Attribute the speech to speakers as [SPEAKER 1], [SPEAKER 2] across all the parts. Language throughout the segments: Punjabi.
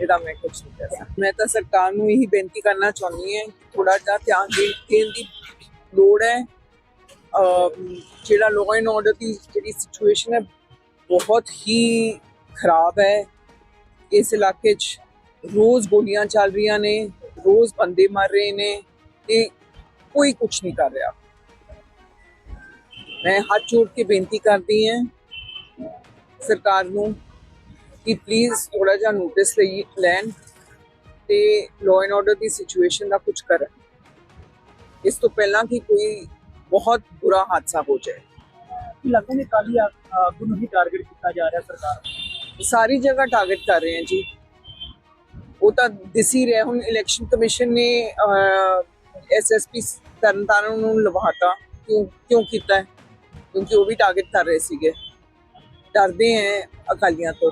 [SPEAKER 1] ਇਹਦਾ ਮੈਂ ਕੁਝ ਨਹੀਂ ਕਰ ਸਕਦਾ ਮੈਂ ਤਾਂ ਸਰਕਾਰ ਨੂੰ ਇਹੀ ਬੇਨਤੀ ਕਰਨਾ ਚਾਹੁੰਦੀ ਹਾਂ ਥੋੜਾ ਜਿਹਾ ਧਿਆਨ ਦੇ- ਦੇਣ ਦੀ ਲੋੜ ਹੈ ਅਮ ਜਿਹੜਾ ਲਾਅ ਐਂਡ ਆਰਡਰ ਦੀ ਜਿਹੜੀ ਸਿਚੁਏਸ਼ਨ ਹੈ ਬਹੁਤ ਹੀ ਖਰਾਬ ਹੈ ਇਸ ਇਲਾਕੇ 'ਚ ਰੋਜ਼ ਗੋਲੀਆਂ ਚੱਲ ਰਹੀਆਂ ਨੇ ਰੋਜ਼ ਬੰਦੇ ਮਰ ਰਹੇ ਨੇ ਤੇ ਕੋਈ ਕੁਝ ਨਹੀਂ ਕਰ ਰਿਹਾ ਮੈਂ ਹੱਥ ਜੋੜ ਕੇ ਬੇਨਤੀ ਕਰਦੀ ਹਾਂ ਸਰਕਾਰ ਨੂੰ ਕਿ ਪਲੀਜ਼ ਥੋੜਾ ਜਿਹਾ ਨੋਟਿਸ ਲਈ ਲੈਣ ਤੇ ਲਾਅ ਐਂਡ ਆਰਡਰ ਦੀ ਸਿਚੁਏਸ਼ਨ ਦਾ ਕੁਝ ਕਰਨ। ਇਸ ਤੋਂ ਪਹਿਲਾਂ ਕਿ ਕੋਈ ਬਹੁਤ ਬੁਰਾ ਹਾਦਸਾ ਹੋ ਜਾਏ।
[SPEAKER 2] ਲੱਗਦਾ ਨਹੀਂ ਕਾਲੀ ਆਗੂ ਨੂੰ ਹੀ ਟਾਰਗੇਟ ਕੀਤਾ ਜਾ ਰਿਹਾ ਸਰਕਾਰ?
[SPEAKER 1] ਸਾਰੀ ਜਗ੍ਹਾ ਟਾਰਗੇਟ ਕਰ ਰਹੇ ਹਨ ਜੀ। ਉਹ ਤਾਂ ਦਿਸ ਹੀ ਰਿਹਾ ਹੁਣ ਇਲੈਕਸ਼ਨ ਕਮਿਸ਼ਨ ਨੇ ਐਸਐਸਪੀ ਤਰਨਤਾਰਨ ਨੂੰ ਲਵਾਤਾ। ਕਿਉਂ ਕਿਉਂ ਕੀਤਾ ਹੈ? ਕਿਉਂਕਿ ਉਹ ਵੀ ਟਾਰਗੇਟ ਕਰ ਰਹੇ ਸੀਗੇ। ਡਰਦੇ ਹੈ ਅਕਾਲੀਆਂ ਤੋਂ।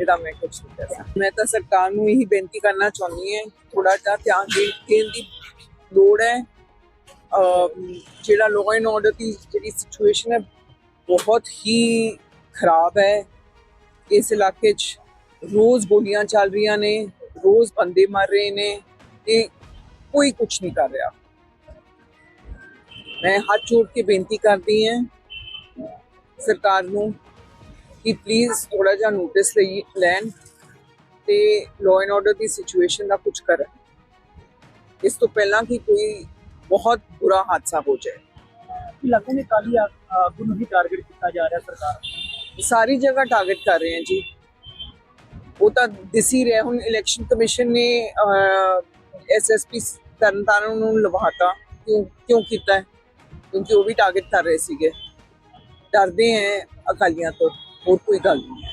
[SPEAKER 1] ਇਹਦਾ ਮੈਂ ਕੁਝ ਨਹੀਂ ਕਰ ਸਕਦਾ ਮੈਂ ਤਾਂ ਸਰਕਾਰ ਨੂੰ ਇਹੀ ਬੇਨਤੀ ਕਰਨਾ ਚਾਹੁੰਦੀ ਹਾਂ ਥੋੜਾ ਜਿਹਾ ਧਿਆਨ ਦੇ- ਦੇਣ ਦੀ ਲੋੜ ਹੈ ਅਮ ਜਿਹੜਾ ਲਾਅ ਐਂਡ ਆਰਡਰ ਦੀ ਜਿਹੜੀ ਸਿਚੁਏਸ਼ਨ ਹੈ ਬਹੁਤ ਹੀ ਖਰਾਬ ਹੈ ਇਸ ਇਲਾਕੇ 'ਚ ਰੋਜ਼ ਗੋਲੀਆਂ ਚੱਲ ਰਹੀਆਂ ਨੇ ਰੋਜ਼ ਬੰਦੇ ਮਰ ਰਹੇ ਨੇ ਤੇ ਕੋਈ ਕੁਝ ਨਹੀਂ ਕਰ ਰਿਹਾ ਮੈਂ ਹੱਥ ਜੋੜ ਕੇ ਬੇਨਤੀ ਕਰਦੀ ਹਾਂ ਸਰਕਾਰ ਨੂੰ ਕਿ ਪਲੀਜ਼ ਥੋੜਾ ਜਿਹਾ ਨੋਟਿਸ ਲਈ ਲੈਣ ਤੇ ਲਾਅ ਐਂਡ ਆਰਡਰ ਦੀ ਸਿਚੁਏਸ਼ਨ ਦਾ ਕੁਝ ਕਰਨ। ਇਸ ਤੋਂ ਪਹਿਲਾਂ ਕਿ ਕੋਈ ਬਹੁਤ ਬੁਰਾ ਹਾਦਸਾ ਹੋ ਜਾਏ।
[SPEAKER 2] ਕੀ ਲੱਗਦਾ ਨਹੀਂ ਕਾਲੀ ਆਗੂ ਨੂੰ ਹੀ ਟਾਰਗੇਟ ਕੀਤਾ ਜਾ ਰਿਹਾ ਸਰਕਾਰ?
[SPEAKER 1] ਸਾਰੀ ਜਗ੍ਹਾ ਟਾਰਗੇਟ ਕਰ ਰਹੇ ਹਨ ਜੀ। ਉਹ ਤਾਂ ਦਿਸ ਹੀ ਰਿਹਾ ਹੁਣ ਇਲੈਕਸ਼ਨ ਕਮਿਸ਼ਨ ਨੇ ਐਸਐਸਪੀ ਤਰਨਤਾਰਨ ਨੂੰ ਲਵਾਤਾ। ਕਿਉਂ ਕਿਉਂ ਕੀਤਾ? ਹੈ ਕਿਉਂਕਿ ਉਹ ਵੀ ਟਾਰਗੇਟ ਕਰ ਰਹੇ ਸੀਗੇ। ਡਰਦੇ ਹੈ ਅਕਾਲੀਆਂ ਤੋਂ। ਹੋਰ ਕੋਈ ਗੱਲ ਨਹੀਂ